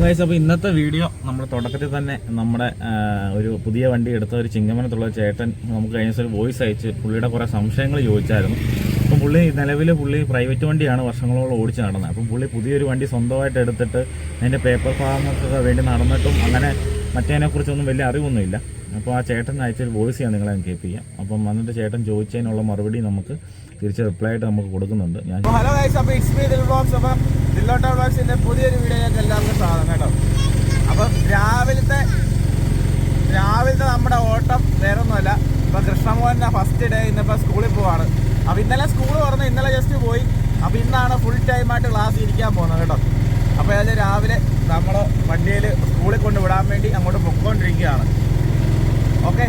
അപ്പോൾ കഴിച്ച അപ്പോൾ ഇന്നത്തെ വീഡിയോ നമ്മൾ തുടക്കത്തിൽ തന്നെ നമ്മുടെ ഒരു പുതിയ വണ്ടി എടുത്ത ഒരു ചിങ്ങമനത്തുള്ള ചേട്ടൻ നമുക്ക് കഴിഞ്ഞ ദിവസം ഒരു വോയിസ് അയച്ച് പുള്ളിയുടെ കുറേ സംശയങ്ങൾ ചോദിച്ചായിരുന്നു. അപ്പം പുള്ളി നിലവിൽ പുള്ളി പ്രൈവറ്റ് വണ്ടിയാണ് വർഷങ്ങളോളം ഓടിച്ച് നടന്നത്. അപ്പം പുള്ളി പുതിയൊരു വണ്ടി സ്വന്തമായിട്ട് എടുത്തിട്ട് അതിന്റെ പേപ്പർ ഫാമൊക്കെ വേണ്ടി നടന്നിട്ടും അങ്ങനെ മറ്റേതിനെക്കുറിച്ചൊന്നും വലിയ അറിവൊന്നുമില്ല. അപ്പോൾ ആ ചേട്ടൻ അയച്ചൊരു വോയിസ് ഞാൻ നിങ്ങളെ കേൾപ്പിക്കാം അപ്പം വന്നിട്ട് ചേട്ടൻ ചോദിച്ചതിനുള്ള മറുപടി നമുക്ക് തിരിച്ച് റിപ്ലൈ ആയിട്ട് നമുക്ക് കൊടുക്കുന്നുണ്ട്. ഞാൻ ഹലോ ഗൈസ് അപ്പോൾ ഇറ്റ്സ് മീ ദിൽ ബോക്സ് അപ്പം ദില്ലോട്ട ബ്ലോഗ്സിന്റെ പുതിയൊരു വീഡിയോയിലേക്ക് എല്ലാവർക്കും സ്വാഗതം കേട്ടോ. അപ്പം രാവിലത്തെ രാവിലത്തെ നമ്മുടെ ഓട്ടം വേറൊന്നുമല്ല. ഇപ്പം കൃഷ്ണമോഹന്റെ ഫസ്റ്റ് ഡേ ഇന്നിപ്പോൾ സ്കൂളിൽ പോവാണ്. അപ്പോൾ ഇന്നലെ സ്കൂൾ തുറന്ന് ഇന്നലെ ജസ്റ്റ് പോയി. അപ്പോൾ ഇന്നാണ് ഫുൾ ടൈമായിട്ട് ക്ലാസ് ഇരിക്കാൻ പോകുന്നത് കേട്ടോ. അപ്പോൾ അതിൽ രാവിലെ നമ്മൾ വണ്ടിയിൽ സ്കൂളിൽ കൊണ്ടുവിടാൻ വേണ്ടി അങ്ങോട്ട് പൊക്കോണ്ടിരിക്കുകയാണ് ഓക്കെ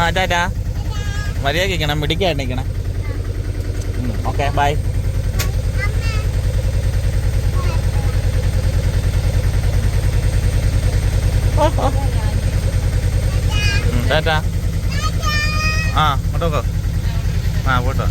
ആ ടാറ്റാ മര്യാദ കേൾക്കണം മിടിക്കായിട്ട് നിൽക്കണം ഓക്കെ ബൈ ടാറ്റാ ആ ഇങ്ങോട്ടോ ആ പോട്ടോ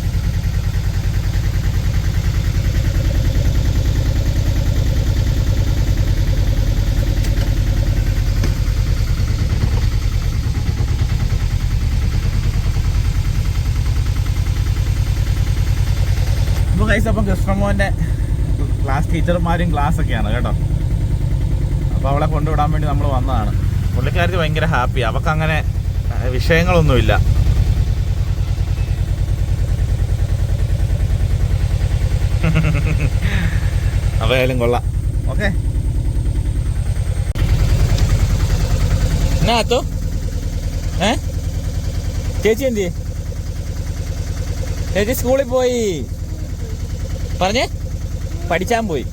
കൈസ് അപ്പം കൃഷ്ണമോഹന്റെ ക്ലാസ് ടീച്ചർമാരും ക്ലാസ് ഒക്കെയാണ് കേട്ടോ. അപ്പോൾ അവളെ കൊണ്ടുവിടാൻ വേണ്ടി നമ്മൾ വന്നതാണ്. പുള്ളിക്കാരത്തി ഭയങ്കര ഹാപ്പി അവക്കങ്ങനെ വിഷയങ്ങളൊന്നുമില്ല. അവയാലും കൊള്ളാം. ഓക്കെ. എന്നാ അത്തോ? ഏ? ചേച്ചി എന്തി ചേച്ചി സ്കൂളിൽ പോയി. പറഞ്ഞേ? പഠിച്ചാൻ പോയി.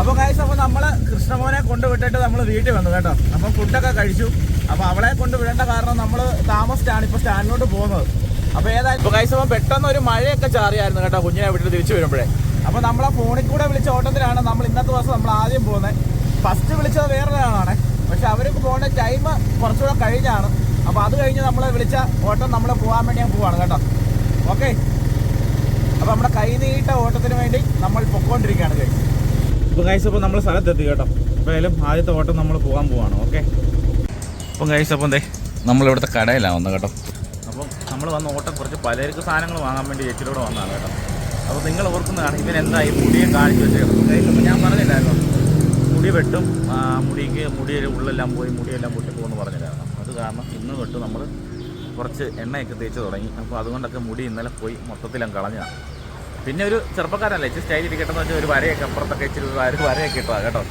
അപ്പൊ കൈസ് അപ്പൊ നമ്മൾ കൃഷ്ണമോനെ കൊണ്ടുവിട്ടിട്ട് നമ്മൾ വീട്ടിൽ വന്നു കേട്ടോ. അപ്പൊ ഫുഡൊക്കെ കഴിച്ചു. അപ്പൊ അവളെ കൊണ്ടുവിടേണ്ട കാരണം നമ്മൾ താമസിച്ചാണ് ഇപ്പൊ സ്റ്റാൻഡിലോട്ട് പോകുന്നത്. അപ്പൊ ഏതായാലും അപ്പോൾ പെട്ടെന്ന് ഒരു മഴയൊക്കെ ചാറിയായിരുന്നു കേട്ടോ കുഞ്ഞിനെ വീട്ടിൽ തിരിച്ചു വരുമ്പോഴേ. അപ്പൊ നമ്മളെ ഫോണിൽ കൂടെ വിളിച്ച ഓട്ടത്തിലാണ് നമ്മൾ ഇന്നത്തെ ദിവസം നമ്മൾ ആദ്യം പോകുന്നത്. ഫസ്റ്റ് വിളിച്ചത് വേറൊരാളാണ്. പക്ഷെ അവർക്ക് പോകേണ്ട ടൈം കുറച്ചുകൂടെ കഴിഞ്ഞാണ്. അപ്പോൾ അത് കഴിഞ്ഞ് നമ്മളെ വിളിച്ച ഓട്ടം നമ്മളെ പോകാൻ വേണ്ടി ഞാൻ പോവാണ് കേട്ടോ. ഓക്കെ അപ്പോൾ നമ്മുടെ കൈനീട്ട ഓട്ടത്തിന് വേണ്ടി നമ്മൾ പൊക്കോണ്ടിരിക്കുകയാണ് കൈസ് ഇപ്പൊ കൈസ് അപ്പോൾ നമ്മൾ സ്ഥലത്തെത്തി കേട്ടോ. എന്തായാലും ആദ്യത്തെ ഓട്ടം നമ്മൾ പോകാൻ പോവാണ്. ഓക്കെ അപ്പം കഴിച്ച് അപ്പം എന്തേ നമ്മളിവിടുത്തെ കടയിലാണ് വന്നത് കേട്ടോ. അപ്പം നമ്മൾ വന്ന ഓട്ടം കുറച്ച് പലചരക്ക് സാധനങ്ങൾ വാങ്ങാൻ വേണ്ടി ചേച്ചിയിലൂടെ വന്നതാണ് കേട്ടോ. അപ്പോൾ നിങ്ങൾ ഓർക്കുന്നതാണ് ഇവൻ എന്തായി മുടിയെ കാണിച്ചു വെച്ചേക്കുന്നത്. ഞാൻ പറഞ്ഞില്ലായിരുന്നു. മുടി വെട്ടും. മുടിക്ക് മുടി ഉള്ളെല്ലാം പോയി മുടിയെല്ലാം പൊട്ടി പോകുമെന്ന് പറഞ്ഞില്ലായിരുന്നു അത് കാരണം ഇന്ന് തൊട്ട് നമ്മൾ കുറച്ച് എണ്ണയൊക്കെ തേച്ച് തുടങ്ങി. അപ്പോൾ അതുകൊണ്ടൊക്കെ മുടി ഇന്നലെ പോയി മൊത്തത്തിലും കളഞ്ഞതാണ് പിന്നെ ഒരു ചെറുപ്പക്കാരല്ലേ ഇച്ചിരി സ്റ്റൈൽ ഇരിക്കട്ടെ എന്ന് വെച്ചാൽ ഒരു വരയൊക്കെ അപ്പുറത്തൊക്കെ ഇച്ചിരി വര വരയൊക്കെ ഇട്ടതാണ് കേട്ടോ.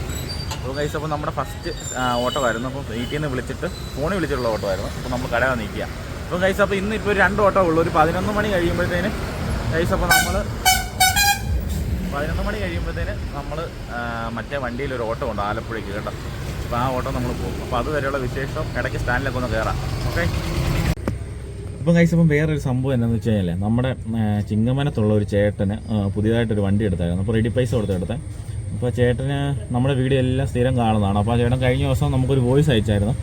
അപ്പോൾ കഴിച്ച് അപ്പോൾ നമ്മുടെ ഫസ്റ്റ് ഓട്ടോ ആയിരുന്നു. അപ്പോൾ വീട്ടിൽ നിന്ന് വിളിച്ചിട്ട് ഫോണിൽ വിളിച്ചിട്ടുള്ള ഓട്ടോ ആയിരുന്നു. അപ്പോൾ നമ്മൾ കടയാൻ നിൽക്കുക. അപ്പോൾ കൈസ് അപ്പോൾ ഇന്ന് ഇപ്പോൾ ഒരു രണ്ട് ഓട്ടോ ഉള്ളൂ. ഒരു പതിനൊന്ന് മണി കഴിയുമ്പോഴത്തേന് കൈസ് അപ്പോൾ നമ്മൾ പതിനൊന്ന് മണി കഴിയുമ്പോഴത്തേന് നമ്മൾ മറ്റേ വണ്ടിയിൽ ഒരു ഓട്ടോ ഉണ്ട് ആലപ്പുഴയ്ക്ക് കേട്ടോ. അപ്പോൾ ആ ഓട്ടോ നമ്മൾ പോകും. അപ്പോൾ അതുവരെയുള്ള വിശേഷം ഇടയ്ക്ക് സ്റ്റാൻഡിലൊക്കെ ഒന്ന് കയറാം ഓക്കെ? ഇപ്പം കഴിച്ച ഇപ്പം വേറൊരു സംഭവം എന്താണെന്ന് വെച്ച് കഴിഞ്ഞാൽ നമ്മുടെ ചിങ്ങമനത്തുള്ള ഒരു ചേട്ടന് പുതിയതായിട്ടൊരു വണ്ടി എടുത്തായിരുന്നു. അപ്പോൾ റെഡി പൈസ കൊടുത്ത് എടുത്തത് അപ്പോൾ ചേട്ടന് നമ്മുടെ വീഡിയോ എല്ലാം സ്ഥിരം കാണുന്നതാണ്. അപ്പോൾ ചേട്ടൻ കഴിഞ്ഞ ദിവസം നമുക്കൊരു വോയിസ് അയച്ചായിരുന്നു.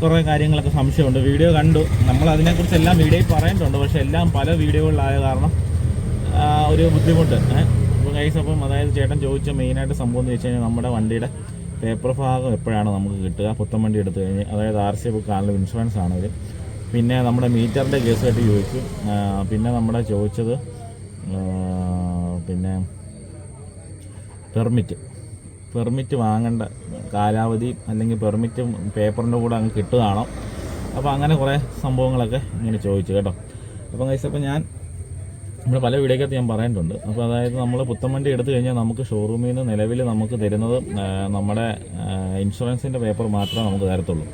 കുറേ കാര്യങ്ങളൊക്കെ സംശയമുണ്ട്. വീഡിയോ കണ്ടു. നമ്മൾ അതിനെക്കുറിച്ച് എല്ലാം വീഡിയോയിൽ പറയുന്നുണ്ട് പക്ഷേ എല്ലാം പല വീഡിയോകളിലായ കാരണം ഒരു ബുദ്ധിമുട്ട്. കൈസ് അപ്പം അതായത് ചേട്ടൻ ചോദിച്ച മെയിനായിട്ട് സംഭവം എന്ന് വെച്ച് കഴിഞ്ഞാൽ നമ്മുടെ വണ്ടിയുടെ പേപ്പർ ഭാഗം എപ്പോഴാണ് നമുക്ക് കിട്ടുക. പുത്തൻ വണ്ടി എടുത്തു കഴിഞ്ഞ് അതായത് ആർ സി ബുക്ക് ആണല്ലോ ഇൻഷുറൻസ് ആണെങ്കിലും പിന്നെ നമ്മുടെ മീറ്ററിന്റെ കേസ് കെട്ടി ചോദിച്ചു. പിന്നെ നമ്മുടെ ചോദിച്ചത് പിന്നെ പെർമിറ്റ് പെർമിറ്റ് വാങ്ങേണ്ട കാലാവധി അല്ലെങ്കിൽ പെർമിറ്റ് പേപ്പറിന്റെ കൂടെ അങ്ങ് കിട്ടുകയാണോ അപ്പോൾ അങ്ങനെ കുറേ സംഭവങ്ങളൊക്കെ ഇങ്ങനെ ചോദിച്ചു കേട്ടോ. അപ്പം കഴിച്ചപ്പോൾ ഞാൻ നമ്മുടെ പല വീഡിയോക്കകത്ത് ഞാൻ പറയുന്നുണ്ട് അപ്പോൾ അതായത് നമ്മൾ പുത്തൻ വണ്ടി എടുത്തു കഴിഞ്ഞാൽ നമുക്ക് ഷോറൂമിൽ നിന്ന് നിലവിൽ നമുക്ക് തരുന്നത് നമ്മുടെ ഇൻഷുറൻസിന്റെ പേപ്പർ മാത്രമേ നമുക്ക് തരത്തുള്ളൂ.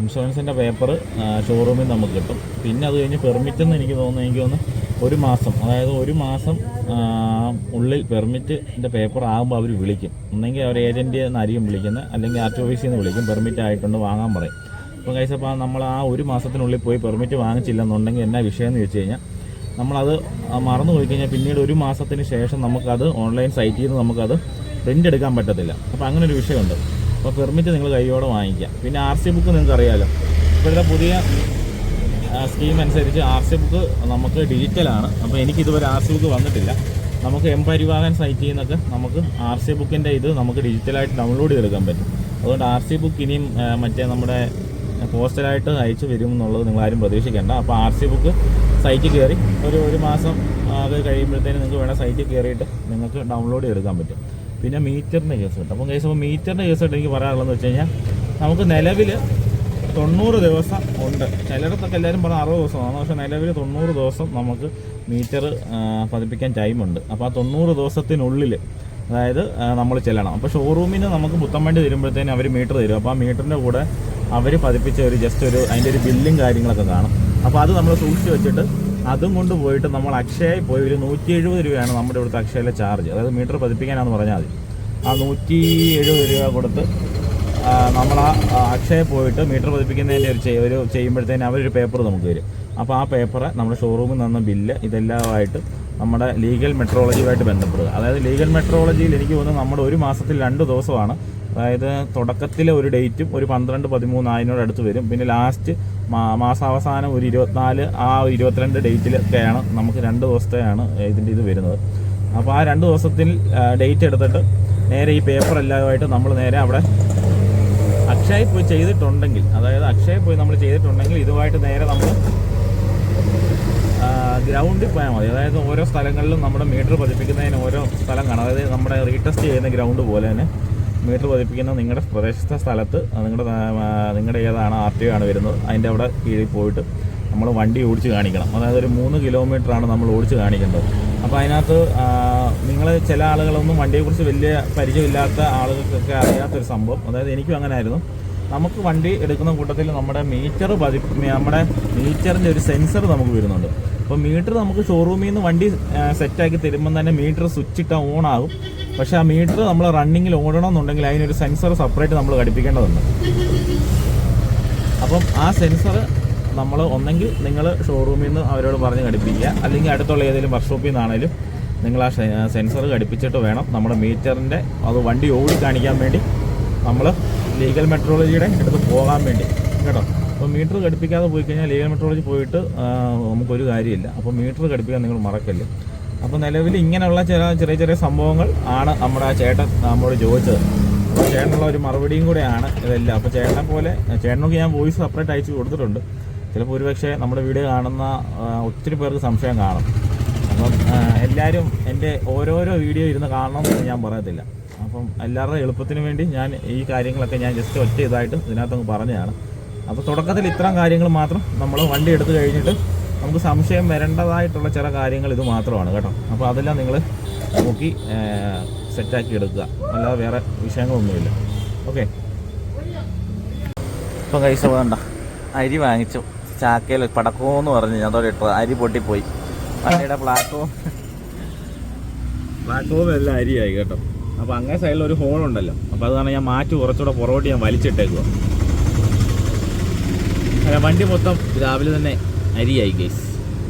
ഇൻഷുറൻസിന്റെ പേപ്പർ ഷോറൂമിൽ നമുക്ക് കിട്ടും. പിന്നെ അത് കഴിഞ്ഞ് പെർമിറ്റ് എന്ന് എനിക്ക് തോന്നുന്നു എനിക്ക് തോന്നുന്നു ഒരു മാസം അതായത് ഒരു മാസം ഉള്ളിൽ പെർമിറ്റിന്റെ പേപ്പർ ആകുമ്പോൾ അവർ വിളിക്കും. ഒന്നെങ്കിൽ അവർ ഏജന്റിൽ നിന്നായിരിക്കും വിളിക്കുന്നത് അല്ലെങ്കിൽ ആർ ടി ഓഫീസിൽ നിന്ന് വിളിക്കും. പെർമിറ്റ് ആയിട്ടുണ്ട് വാങ്ങാൻ പറയും. അപ്പോൾ കഴിച്ചപ്പോൾ നമ്മൾ ആ ഒരു മാസത്തിനുള്ളിൽ പോയി പെർമിറ്റ് വാങ്ങിച്ചില്ലെന്നുണ്ടെങ്കിൽ എന്നാ വിഷയം എന്ന് ചോദിച്ചു കഴിഞ്ഞാൽ നമ്മളത് മറന്നു പോയി കഴിഞ്ഞാൽ പിന്നീട് ഒരു മാസത്തിന് ശേഷം നമുക്കത് ഓൺലൈൻ സൈറ്റിൽ നിന്ന് നമുക്കത് പ്രിന്റ് എടുക്കാൻ പറ്റത്തില്ല. അപ്പോൾ അങ്ങനെ ഒരു വിഷയമുണ്ട്. അപ്പോൾ പെർമിറ്റ് നിങ്ങൾ കൈയോടെ വാങ്ങിക്കുക. പിന്നെ ആർ സി ബുക്ക് നിങ്ങൾക്ക് അറിയാമല്ലോ ഇപ്പോഴത്തെ പുതിയ സ്കീം അനുസരിച്ച് ആർ സി ബുക്ക് നമുക്ക് ഡിജിറ്റലാണ് അപ്പോൾ എനിക്ക് ഇതുവരെ ആർ സി ബുക്ക് വന്നിട്ടില്ല. നമുക്ക് എം പരിവാഹൻ സൈറ്റിൽ നിന്നൊക്കെ നമുക്ക് ആർ സി ബുക്കിന്റെ ഇത് നമുക്ക് ഡിജിറ്റലായിട്ട് ഡൗൺലോഡ് ചെയ്തെടുക്കാൻ പറ്റും. അതുകൊണ്ട് ആർ സി ബുക്ക് ഇനിയും മറ്റേ നമ്മുടെ പോസ്റ്റലായിട്ട് അയച്ചു വരും എന്നുള്ളത് നിങ്ങൾ ആരും പ്രതീക്ഷിക്കേണ്ട. അപ്പോൾ ആർ സി ബുക്ക് സൈറ്റിൽ കയറി ഒരു ഒരു മാസം അത് കഴിയുമ്പോഴത്തേന് നിങ്ങൾക്ക് വേണം സൈറ്റിൽ കയറിയിട്ട് നിങ്ങൾക്ക് ഡൗൺലോഡ് ചെയ്തെടുക്കാൻ പറ്റും. പിന്നെ മീറ്ററിന്റെ കേസ് കിട്ടും. അപ്പം കേസ് അപ്പോൾ മീറ്ററിന്റെ കേസ് കിട്ടും എനിക്ക് പറയാനുള്ളതെന്ന് വെച്ച് കഴിഞ്ഞാൽ നമുക്ക് നിലവിൽ തൊണ്ണൂറ് ദിവസം ഉണ്ട്. ചിലയിടത്തൊക്കെ എല്ലാവരും പറഞ്ഞ അറുപത് ദിവസമാണ്. പക്ഷേ നിലവിൽ തൊണ്ണൂറ് ദിവസം നമുക്ക് മീറ്റർ പതിപ്പിക്കാൻ ടൈമുണ്ട്. അപ്പോൾ ആ തൊണ്ണൂറ് ദിവസത്തിനുള്ളിൽ അതായത് നമ്മൾ ചെല്ലണം. അപ്പോൾ ഷോറൂമിന് നമുക്ക് പുത്തൻ വണ്ടി തരുമ്പോഴത്തേനും അവർ മീറ്റർ തരും. അപ്പോൾ ആ മീറ്ററിന്റെ കൂടെ അവർ പതിപ്പിച്ച ഒരു ജസ്റ്റ് ഒരു അതിന്റെ ഒരു ബില്ലും കാര്യങ്ങളൊക്കെ കാണും. അപ്പോൾ അത് നമ്മൾ സൂക്ഷിച്ച് വെച്ചിട്ട് അതും കൊണ്ട് പോയിട്ട് നമ്മൾ അക്ഷയയിൽ പോയി ഒരു നൂറ്റി എഴുപത് രൂപയാണ് നമ്മുടെ ഇവിടുത്തെ അക്ഷയയിലെ ചാർജ് അതായത് മീറ്റർ പതിപ്പിക്കാനാണെന്ന് പറഞ്ഞാൽ മതി. ആ നൂറ്റി എഴുപത് രൂപ കൊടുത്ത് നമ്മൾ ആ അക്ഷയയിൽ പോയിട്ട് മീറ്റർ പതിപ്പിക്കുന്നതിന്റെ ഒരു ഒരു ചെയ്യുമ്പോഴത്തേന് അവരൊരു പേപ്പർ നമുക്ക് തരും. അപ്പോൾ ആ പേപ്പർ നമ്മുടെ ഷോറൂമിൽ നിന്ന് ബില്ല് ഇതെല്ലാമായിട്ട് നമ്മുടെ ലീഗൽ മെട്രോളജിയുമായിട്ട് ബന്ധപ്പെടുക. അതായത് ലീഗൽ മെട്രോളജിയിൽ എനിക്ക് തോന്നുന്നു നമ്മുടെ ഒരു മാസത്തിൽ രണ്ട് ദിവസമാണ് അതായത് തുടക്കത്തിലെ ഒരു ഡേറ്റും ഒരു പന്ത്രണ്ട് പതിമൂന്ന് അതിനോട് അടുത്ത് വരും. പിന്നെ ലാസ്റ്റ് മാസാവസാനം ഒരു ഇരുപത്തിനാല് ആ ഇരുപത്തിരണ്ട് ഡേറ്റിലൊക്കെയാണ് നമുക്ക് രണ്ട് ദിവസത്തെയാണ് ഇതിന്റെ ഇത് വരുന്നത്. അപ്പോൾ ആ രണ്ട് ദിവസത്തിൽ ഡേറ്റ് എടുത്തിട്ട് നേരെ ഈ പേപ്പർ എല്ലാമായിട്ട് നമ്മൾ നേരെ അവിടെ അക്ഷയ പോയി ചെയ്തിട്ടുണ്ടെങ്കിൽ അതായത് അക്ഷയ പോയി നമ്മൾ ചെയ്തിട്ടുണ്ടെങ്കിൽ ഇതുമായിട്ട് നേരെ നമ്മൾ ഗ്രൗണ്ടിൽ പോയാൽ മതി. അതായത് ഓരോ സ്ഥലങ്ങളിലും നമ്മുടെ മീറ്റർ പതിപ്പിക്കുന്നതിന് ഓരോ സ്ഥലം കാണാം. അതായത് നമ്മുടെ റീടെസ്റ്റ് ചെയ്യുന്ന ഗ്രൗണ്ട് പോലെ തന്നെ. മീറ്റർ പതിപ്പിക്കുന്ന നിങ്ങളുടെ പ്രദേശത്തെ സ്ഥലത്ത് നിങ്ങളുടെ നിങ്ങളുടെ ഏതാണ് ആർ ടി ആണ് വരുന്നത് അതിന്റെ അവിടെ കീഴിൽ പോയിട്ട് നമ്മൾ വണ്ടി ഓടിച്ച് കാണിക്കണം. അതായത് ഒരു മൂന്ന് കിലോമീറ്ററാണ് നമ്മൾ ഓടിച്ച് കാണിക്കേണ്ടത്. അപ്പോൾ അതിനകത്ത് നിങ്ങൾ ചില ആളുകളൊന്നും വണ്ടിയെക്കുറിച്ച് വലിയ പരിചയമില്ലാത്ത ആളുകൾക്കൊക്കെ അറിയാത്തൊരു സംഭവം. അതായത് എനിക്കും അങ്ങനെ ആയിരുന്നു നമുക്ക് വണ്ടി എടുക്കുന്ന കൂട്ടത്തിൽ നമ്മുടെ മീറ്റർ പതി നമ്മുടെ മീറ്ററിന്റെ ഒരു സെൻസർ നമുക്ക് വരുന്നുണ്ട്. അപ്പോൾ മീറ്റർ നമുക്ക് ഷോറൂമിൽ നിന്ന് വണ്ടി സെറ്റാക്കി തരുമ്പം തന്നെ മീറ്റർ സ്വിച്ച് ഇട്ടാൽ ഓൺ ആകും. പക്ഷേ ആ മീറ്റർ നമ്മൾ റണ്ണിങ്ങിൽ ഓടണമെന്നുണ്ടെങ്കിൽ അതിനൊരു സെൻസർ സെപ്പറേറ്റ് നമ്മൾ ഘടിപ്പിക്കേണ്ടതുണ്ട്. അപ്പം ആ സെൻസർ നമ്മൾ ഒന്നെങ്കിൽ നിങ്ങൾ ഷോറൂമിൽ നിന്ന് അവരോട് പറഞ്ഞ് ഘടിപ്പിക്കുക. അല്ലെങ്കിൽ അടുത്തുള്ള ഏതെങ്കിലും വർക്ക്ഷോപ്പിൽ നിന്നാണേലും നിങ്ങൾ ആ സെൻസർ ഘടിപ്പിച്ചിട്ട് വേണം നമ്മുടെ മീറ്ററിന്റെ അത് വണ്ടി ഓടി കാണിക്കാൻ വേണ്ടി നമ്മൾ ലീഗൽ മെട്രോളജിയുടെ അടുത്ത് പോകാൻ വേണ്ടി. കേട്ടോ? അപ്പോൾ മീറ്റർ ഘടിപ്പിക്കാതെ പോയി കഴിഞ്ഞാൽ ലീഗൽ മെട്രോളജി പോയിട്ട് നമുക്കൊരു കാര്യമില്ല. അപ്പോൾ മീറ്റർ ഘടിപ്പിക്കാൻ നിങ്ങൾ മറക്കല്ലേ? അപ്പോൾ നിലവിൽ ഇങ്ങനെയുള്ള ചില ചെറിയ ചെറിയ സംഭവങ്ങൾ ആണ് നമ്മുടെ ആ ചേട്ടൻ നമ്മോട് ചോദിച്ചത്. അപ്പോൾ ചേട്ടനുള്ള ഒരു മറുപടിയും കൂടെയാണ് ഇതെല്ലാം. അപ്പോൾ ചേട്ടനെ പോലെ ചേട്ടനൊക്കെ ഞാൻ വോയിസ് സെപ്പറേറ്റ് അയച്ചു കൊടുത്തിട്ടുണ്ട്. ചിലപ്പോൾ ഒരുപക്ഷെ നമ്മുടെ വീഡിയോ കാണുന്ന ഒത്തിരി പേർക്ക് സംശയം കാണും. അപ്പം എല്ലാവരും എന്റെ ഓരോരോ വീഡിയോ ഇരുന്ന് കാണണമെന്ന് ഞാൻ പറയത്തില്ല. അപ്പം എല്ലാവരുടെ എളുപ്പത്തിന് വേണ്ടി ഞാൻ ഈ കാര്യങ്ങളൊക്കെ ഞാൻ ജസ്റ്റ് ഒറ്റ ഇതായിട്ട് ഇതിനകത്തങ്ങ് പറഞ്ഞതാണ്. അപ്പോൾ തുടക്കത്തിൽ ഇത്തരം കാര്യങ്ങൾ മാത്രം നമ്മൾ വണ്ടി എടുത്തു കഴിഞ്ഞിട്ട് നമുക്ക് സംശയം വരേണ്ടതായിട്ടുള്ള ചില കാര്യങ്ങൾ ഇത് മാത്രമാണ് കേട്ടോ. അപ്പോൾ അതെല്ലാം നിങ്ങൾ നോക്കി സെറ്റാക്കി എടുക്കുക. അല്ലാതെ വേറെ വിഷയങ്ങളൊന്നുമില്ല. ഓക്കെ. ഇപ്പം കൈസ വേണ്ട അരി വാങ്ങിച്ചു. ചാക്കയിൽ പടക്കോന്ന് പറഞ്ഞ് അതോടെ ഇട്ടത്. അരി പൊട്ടിപ്പോയി. വണ്ടിയുടെ പ്ലാറ്റ്ഫോം പ്ലാറ്റ്ഫോം എല്ലാം അരിയായി കേട്ടോ. അപ്പോൾ അങ്ങനെ സൈഡിൽ ഒരു ഹോൾ ഉണ്ടല്ലോ. അപ്പോൾ കാരണം ഞാൻ മാറ്റി കുറച്ചുകൂടെ പുറകോട്ട് ഞാൻ വലിച്ചിട്ടേക്കുക വണ്ടി മൊത്തം രാവിലെ തന്നെ അരിയായി ഗൈസ്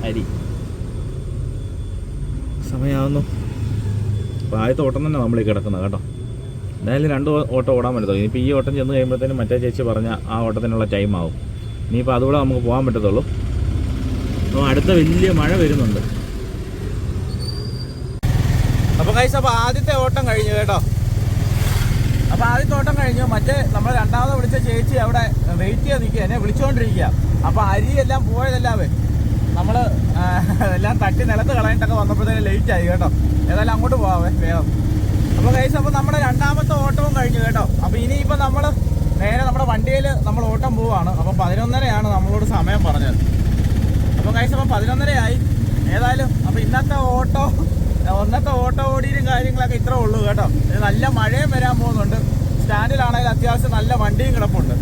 അരി. സമയമാകുന്നു അപ്പോൾ ആദ്യത്തെ ഓട്ടം തന്നെ നമ്മൾ കിടക്കുന്നത് കേട്ടോ. എന്തായാലും രണ്ട് ഓട്ടം ഓടാൻ പറ്റത്തുള്ളൂ. ഇനിയിപ്പോൾ ഈ ഓട്ടം ചെന്ന് കഴിയുമ്പോഴത്തേനും മറ്റേ ചേച്ചി പറഞ്ഞ ആ ഓട്ടത്തിനുള്ള ടൈം ആവും. ഇനിയിപ്പോൾ അതുകൂടെ നമുക്ക് പോകാൻ പറ്റത്തുള്ളൂ. അപ്പോൾ അടുത്ത വലിയ മഴ വരുന്നുണ്ട്. അപ്പോൾ കൈസ് അപ്പോൾ ആദ്യത്തെ ഓട്ടം കഴിഞ്ഞു കേട്ടോ. അപ്പൊ ആദ്യത്തെ ഓട്ടം കഴിഞ്ഞു. മറ്റേ നമ്മൾ രണ്ടാമത് വിളിച്ച ചേച്ചി അവിടെ വെയിറ്റ് ചെയ്ത് നിൽക്കുക എന്നെ വിളിച്ചുകൊണ്ടിരിക്കുക അപ്പൊ അരിയെല്ലാം പോയതല്ലാവേ. നമ്മൾ എല്ലാം തട്ടി നിലത്ത് കളയിട്ടൊക്കെ വന്നപ്പോഴത്തേന് ലേറ്റ് ആയി കേട്ടോ. ഏതായാലും അങ്ങോട്ട് പോവാമേ വേഗം. അപ്പൊ കൈസ് അപ്പൊ നമ്മുടെ രണ്ടാമത്തെ ഓട്ടവും കഴിഞ്ഞു കേട്ടോ. അപ്പൊ ഇനിയിപ്പോ നമ്മൾ നേരെ നമ്മുടെ വണ്ടിയിൽ നമ്മൾ ഓട്ടം പോവാണ്. അപ്പൊ പതിനൊന്നരയാണ് നമ്മളോട് സമയം പറഞ്ഞത്. അപ്പൊ കൈസ് അപ്പൊ പതിനൊന്നരയായി. ഏതായാലും അപ്പൊ ഇന്നത്തെ ഓട്ടോ ഒന്നത്തെ ഓട്ടോ ഓടിയിലും കാര്യങ്ങളൊക്കെ ഇത്രേ ഉള്ളൂ കേട്ടോ. നല്ല മഴയും വരാൻ പോകുന്നുണ്ട്. സ്റ്റാൻഡിലാണെങ്കിൽ അത്യാവശ്യം നല്ല വണ്ടിയും കിടപ്പുണ്ട്.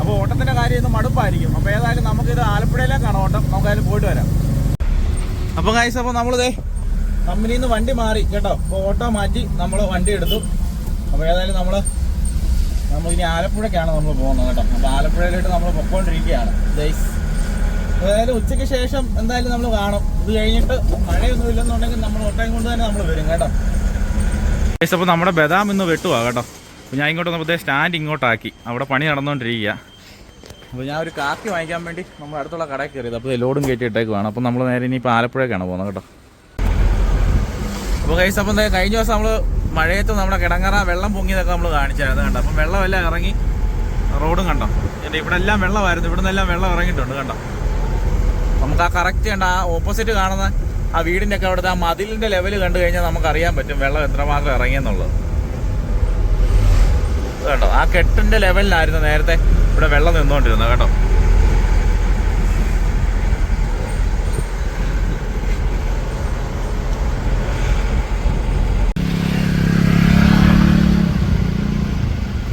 അപ്പോൾ ഓട്ടത്തിന്റെ കാര്യം ഇന്ന് മടുപ്പായിരിക്കും. അപ്പോൾ ഏതായാലും നമുക്കിത് ആലപ്പുഴയിലേക്കാണ് ഓട്ടം. നമുക്ക് അതിൽ പോയിട്ട് വരാം. അപ്പോൾ കാഴ്ച അപ്പോൾ നമ്മളിതേ കമ്പനിയിൽ നിന്ന് വണ്ടി മാറി കേട്ടോ. അപ്പോൾ ഓട്ടോ മാറ്റി നമ്മൾ വണ്ടി എടുത്തു. അപ്പോൾ ഏതായാലും നമ്മൾ നമ്മൾ ഇനി ആലപ്പുഴയ്ക്കാണ് നമ്മൾ പോകുന്നത് കേട്ടോ. അപ്പോൾ ആലപ്പുഴയിലോട്ട് നമ്മൾ പൊക്കോണ്ടിരിക്കുകയാണ് ഗൈസ് അതായത് ഉച്ചയ്ക്ക് ശേഷം എന്തായാലും നമ്മൾ കാണും. ഇത് കഴിഞ്ഞിട്ട് മഴയൊന്നും ഇല്ലെന്നുണ്ടെങ്കിൽ നമ്മൾ ഒട്ടയം കൊണ്ട് തന്നെ നമ്മൾ വരും കേട്ടോ. അപ്പോൾ നമ്മുടെ ബദാം ഇന്ന് വെട്ടുവാ കേട്ടോ. അപ്പോൾ ഞാൻ ഇങ്ങോട്ട് വന്നപ്പോൾ സ്റ്റാൻഡ് ഇങ്ങോട്ടാക്കി. അവിടെ പണി നടന്നുകൊണ്ടിരിക്കുക അപ്പോൾ ഞാൻ ഒരു കാപ്പി വാങ്ങിക്കാൻ വേണ്ടി നമ്മൾ അടുത്തുള്ള കടയിൽ കയറിയത്. അപ്പോൾ ലോഡും കയറ്റി വേണം അപ്പോൾ നമ്മൾ നേരെ ഇനിയിപ്പോൾ ആലപ്പുഴയ്ക്കാണ് പോകുന്നത് കേട്ടോ. അപ്പോൾ കൈസ് അപ്പം കഴിഞ്ഞ ദിവസം നമ്മൾ മഴയത്ത് നമ്മുടെ കിടങ്ങറ വെള്ളം പൊങ്ങിയതൊക്കെ നമ്മൾ കാണിച്ചായിരുന്നു കണ്ടോ അപ്പം വെള്ളമെല്ലാം ഇറങ്ങി റോഡും കണ്ടോ? എന്റെ ഇവിടെ എല്ലാം വെള്ളമായിരുന്നു. ഇവിടെ നിന്നെല്ലാം വെള്ളം ഇറങ്ങിയിട്ടുണ്ട് കണ്ടോ ആ കറക്റ്റ് കണ്ട ആ ഓപ്പോസിറ്റ് കാണുന്ന ആ വീടിന്റെ ഒക്കെ അവിടുത്തെ ആ മതിലിന്റെ ലെവൽ കണ്ടു കഴിഞ്ഞാൽ നമുക്ക് അറിയാൻ പറ്റും വെള്ളം എത്രമാത്രം ഇറങ്ങിയെന്നുള്ളത്. കേട്ടോ? ആ കെട്ടിന്റെ ലെവലിലായിരുന്നു നേരത്തെ ഇവിടെ വെള്ളം നിന്നുകൊണ്ടിരുന്നത് കേട്ടോ?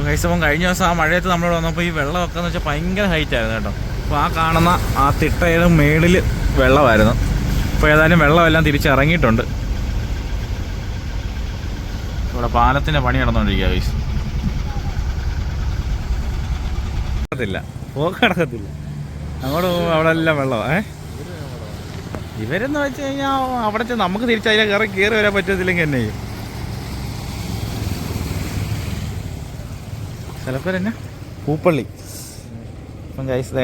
കൈസപ്പം കഴിഞ്ഞ ദിവസം ആ മഴയത്ത് നമ്മളോട് വന്നപ്പോൾ ഈ വെള്ളമൊക്കെ എന്ന് വെച്ചാൽ ഭയങ്കര ഹൈറ്റ് ആയിരുന്നു കേട്ടോ. അപ്പോൾ ആ കാണുന്ന ആ തിട്ടയുടെ മേളിൽ വെള്ളമായിരുന്നു. അപ്പോൾ ഏതായാലും വെള്ളമെല്ലാം തിരിച്ചിറങ്ങിയിട്ടുണ്ട്. ഇവിടെ പാലത്തിന്റെ പണി നടന്നുകൊണ്ടിരിക്കുക കൈസ് നടക്കത്തില്ല. പോക്ക് അങ്ങോട്ട് പോകുമ്പോൾ അവിടെ എല്ലാം വെള്ളം ഏ? ഇവരെന്ന് വെച്ച് കഴിഞ്ഞാൽ അവിടെ ചെന്ന് നമുക്ക് തിരിച്ചതിനെ കയറി കയറി വരാൻ പറ്റത്തില്ലെങ്കിൽ എന്നെ. ചെയ്യും ചിലപ്പോൾ തന്നെ പൂപ്പള്ളി. അപ്പം ഗൈസ്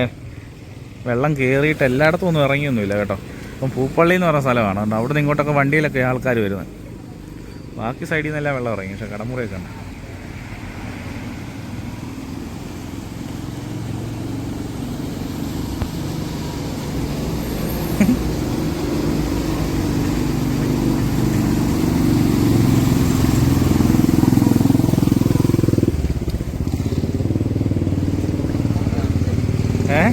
വെള്ളം കയറിയിട്ട് എല്ലായിടത്തും ഒന്നും ഇറങ്ങിയൊന്നുമില്ല കേട്ടോ. അപ്പം പൂപ്പള്ളി എന്ന് പറഞ്ഞ സ്ഥലമാണ്. അവിടെ നിന്ന് ഇങ്ങോട്ടൊക്കെ വണ്ടിയിലൊക്കെ ആൾക്കാർ വരുന്നത്. ബാക്കി സൈഡിൽ നിന്നെല്ലാം വെള്ളം ഇറങ്ങി. പക്ഷേ കടമുറിയൊക്കെ ഉണ്ട് ഏ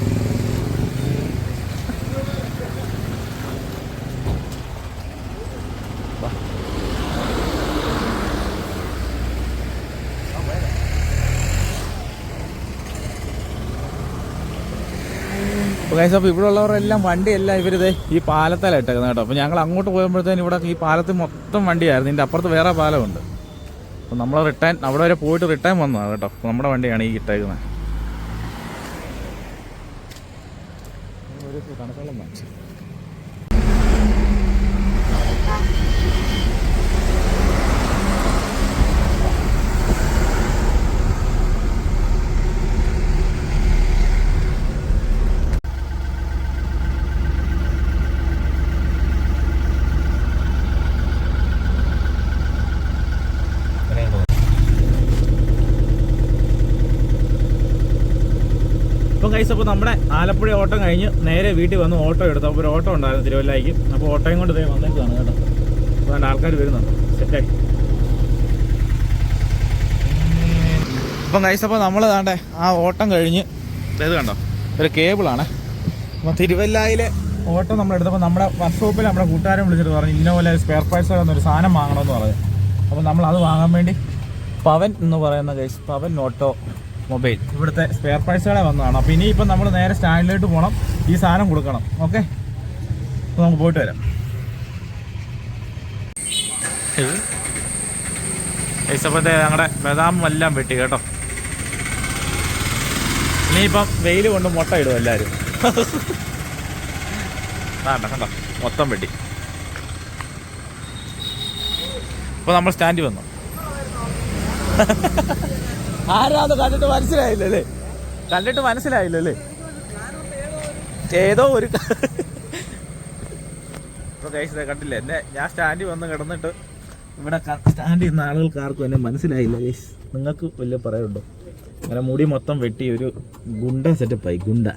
അപ്പോൾ കഴിച്ചപ്പോൾ ഇവിടെ ഉള്ളവരെല്ലാം വണ്ടിയെല്ലാം ഇവരിത് ഈ പാലത്തല്ല ഇട്ടേക്കുന്നത് കേട്ടോ. അപ്പോൾ ഞങ്ങൾ അങ്ങോട്ട് പോകുമ്പോഴത്തേനും ഇവിടെ ഈ പാലത്തിൽ മൊത്തം വണ്ടിയായിരുന്നു. ഇതിന്റെ അപ്പുറത്ത് വേറെ പാലമുണ്ട്. അപ്പോൾ നമ്മൾ റിട്ടേൺ അവിടെ വരെ പോയിട്ട് റിട്ടേൺ വന്നതാണ് കേട്ടോ. അപ്പോൾ നമ്മുടെ വണ്ടിയാണ് ഈ ഇട്ടേക്കുന്നത്. ഒരു തണുത്തോളം വാങ്ങിച്ചു കൈസ് അപ്പോൾ നമ്മുടെ ആലപ്പുഴ ഓട്ടം കഴിഞ്ഞ് നേരെ വീട്ടിൽ വന്ന് ഓട്ടോ എടുത്തു. അപ്പോൾ ഒരു ഓട്ടോ ഉണ്ടായിരുന്നു തിരുവല്ലയ്ക്ക്. അപ്പോൾ ഓട്ടോയും കൊണ്ട് ഇതേ വന്നേക്കാണ് കേട്ടോ. അപ്പോൾ അതിന്റെ ആൾക്കാർ വരുന്നുണ്ട്. സെറ്റായി അപ്പം ഗൈസ് അപ്പോൾ നമ്മൾ താണ്ടേ ആ ഓട്ടം കഴിഞ്ഞ് ഇത് കണ്ടോ? ഒരു കേബിളാണ് അപ്പോൾ തിരുവല്ലയിലെ ഓട്ടോ നമ്മൾ എടുത്തപ്പോൾ നമ്മുടെ വർക്ക്ഷോപ്പിൽ നമ്മുടെ കൂട്ടുകാരൻ വിളിച്ചിട്ട് പറഞ്ഞു ഇന്ന പോലെ സ്പെയർ പാർട്സ് ഒരു സാധനം വാങ്ങണമെന്ന് പറഞ്ഞു. അപ്പോൾ നമ്മൾ അത് വാങ്ങാൻ വേണ്ടി പവൻ എന്ന് പറയുന്ന ഗൈസ് പവൻ ഓട്ടോ മൊബൈൽ. ഇവിടുത്തെ സ്പെയർ പാർട്സുകളെ വന്നതാണ്. അപ്പോൾ ഇനിയിപ്പം നമ്മൾ നേരെ സ്റ്റാൻഡിലോട്ട് പോകണം ഈ സാധനം കൊടുക്കണം. ഓക്കെ? അപ്പോൾ നമുക്ക് പോയിട്ട് വരാം. ഞങ്ങളുടെ ബദാമും എല്ലാം വെട്ടി കേട്ടോ. ഇനിയിപ്പം വെയിൽ കൊണ്ട് മുട്ട ഇടും എല്ലാവരും വേണ്ട കണ്ടോ മൊത്തം വെട്ടി. അപ്പോൾ നമ്മൾ സ്റ്റാൻഡിൽ വന്നു. ആരാന്ന് കണ്ടിട്ട് മനസ്സിലായില്ലല്ലേ? കണ്ടിട്ട് മനസ്സിലായില്ലല്ലേ? ഏതോ ഒരു കണ്ടില്ല? എന്നെ ഞാൻ സ്റ്റാൻഡിൽ വന്ന് കിടന്നിട്ട് ഇവിടെ സ്റ്റാൻഡിൽ ചെയ്യുന്ന ആളുകൾക്ക് ആർക്കും എന്നെ മനസ്സിലായില്ല ഗൈസ് നിങ്ങൾക്ക് വലിയ പറയുണ്ടോ അങ്ങനെ മുടി മൊത്തം വെട്ടി ഒരു ഗുണ്ട സെറ്റപ്പായി ഗുണ്ട.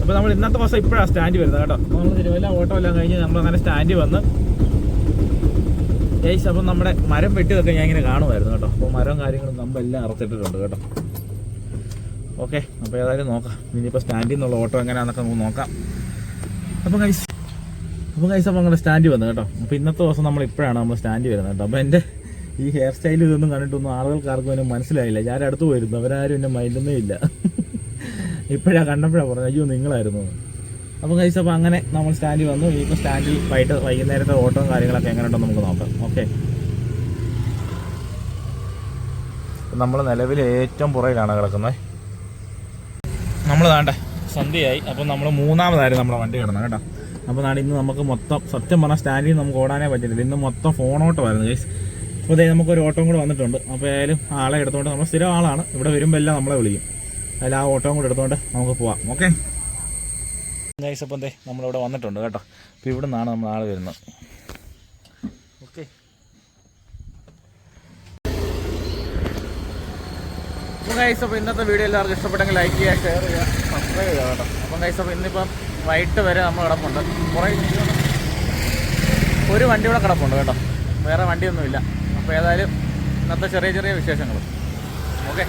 അപ്പോൾ നമ്മൾ ഇന്നത്തെ ദിവസം ഇപ്പോഴാണ് സ്റ്റാൻഡിൽ വരുന്നത് കേട്ടോ. നമ്മൾ തിരുവല്ല ഓട്ടോ എല്ലാം കഴിഞ്ഞ് നമ്മൾ അങ്ങനെ സ്റ്റാൻഡിൽ വന്ന് ഏയ്സ് അപ്പം നമ്മുടെ മരം വെട്ടിയതൊക്കെ ഞാൻ ഇങ്ങനെ കാണുമായിരുന്നു കേട്ടോ. അപ്പോൾ മരവും കാര്യങ്ങളും കമ്പെല്ലാം അറുത്തിട്ടിട്ടുണ്ട് കേട്ടോ. ഓക്കെ അപ്പോൾ ഏതായാലും നോക്കാം. ഇനിയിപ്പോൾ സ്റ്റാൻഡിൽ നിന്നുള്ള ഓട്ടോ എങ്ങനെയാണെന്നൊക്കെ നമുക്ക് നോക്കാം. അപ്പോൾ കൈസ് അപ്പോൾ കൈസ് അപ്പോൾ അങ്ങനെ സ്റ്റാൻഡിൽ വന്നു കേട്ടോ. അപ്പോൾ ഇന്നത്തെ ദിവസം നമ്മൾ ഇപ്പോഴാണ് നമ്മൾ സ്റ്റാൻഡിൽ വരുന്നത് കേട്ടോ. അപ്പോൾ എന്റെ ഈ ഹെയർ സ്റ്റൈൽ ഇതൊന്നും കണ്ടിട്ടൊന്നും ആളുകൾക്കാർക്കും എന്നെ മനസ്സിലായില്ല. ഞാൻ അടുത്ത് പോയിരുന്നു. അവരാരും എന്നെ മൈൻഡൊന്നും ഇല്ല. ഇപ്പോഴാണ് കണ്ടപ്പോഴാണ് പറഞ്ഞത് അയ്യോ നിങ്ങളായിരുന്നു. അപ്പോൾ കഴിച്ച് അപ്പോൾ അങ്ങനെ നമ്മൾ സ്റ്റാൻഡിൽ വന്നു. ഇനിയിപ്പോൾ സ്റ്റാൻഡിൽ വൈകിട്ട് വൈകുന്നേരത്തെ ഓട്ടവും കാര്യങ്ങളൊക്കെ എങ്ങനെയുണ്ടെന്ന് നമുക്ക് നോക്കാം. ഓക്കെ നമ്മൾ നിലവിൽ ഏറ്റവും പുറയിലാണ് കിടക്കുന്നത്. നമ്മൾ താണ്ടെ സന്ധ്യയായി. അപ്പം നമ്മൾ മൂന്നാമതായിരുന്നു നമ്മുടെ വണ്ടി കിടന്നത് കേട്ടോ. അപ്പോൾ നാളെ ഇന്ന് നമുക്ക് മൊത്തം സത്യം പറഞ്ഞാൽ സ്റ്റാൻഡിൽ നമുക്ക് ഓടാനേ പറ്റില്ല ഇന്ന് മൊത്തം ഫോൺ ഓട്ടമായിരുന്നു ഗൈസ് അപ്പോൾ ഇതേ നമുക്കൊരു ഓട്ടം കൂടെ വന്നിട്ടുണ്ട്. അപ്പോൾ ഏതായാലും ആളെ എടുത്തുകൊണ്ട് നമ്മൾ സ്ഥിരം ആളാണ്. ഇവിടെ വരുമ്പോൾ എല്ലാം നമ്മളെ വിളിക്കും. അതിൽ ആ ഓട്ടോയും കൂടെ എടുത്തുകൊണ്ട് നമുക്ക് പോവാം. ഓക്കെ ഗൈസ് അപ്പം എന്തേ നമ്മളിവിടെ വന്നിട്ടുണ്ട് കേട്ടോ. അപ്പോൾ ഇവിടെ നിന്നാണ് നമ്മൾ ആൾ വരുന്നത്. ഓക്കെ. ഗൈസ് അപ്പോൾ ഇന്നത്തെ വീഡിയോ എല്ലാവർക്കും ഇഷ്ടപ്പെട്ടെങ്കിൽ ലൈക്ക് ചെയ്യുക ഷെയർ ചെയ്യുക സബ്സ്ക്രൈബ് ചെയ്യുക കേട്ടോ. അപ്പം ഗൈസ് അപ്പോൾ ഇന്നിപ്പം വൈകിട്ട് വരെ നമ്മൾ കിടപ്പുണ്ട്. കുറേ ഒരു വണ്ടി കൂടെ കിടപ്പുണ്ട് കേട്ടോ. വേറെ വണ്ടിയൊന്നുമില്ല. അപ്പോൾ ഏതായാലും ഇന്നത്തെ ചെറിയ ചെറിയ വിശേഷങ്ങൾ. ഓക്കെ.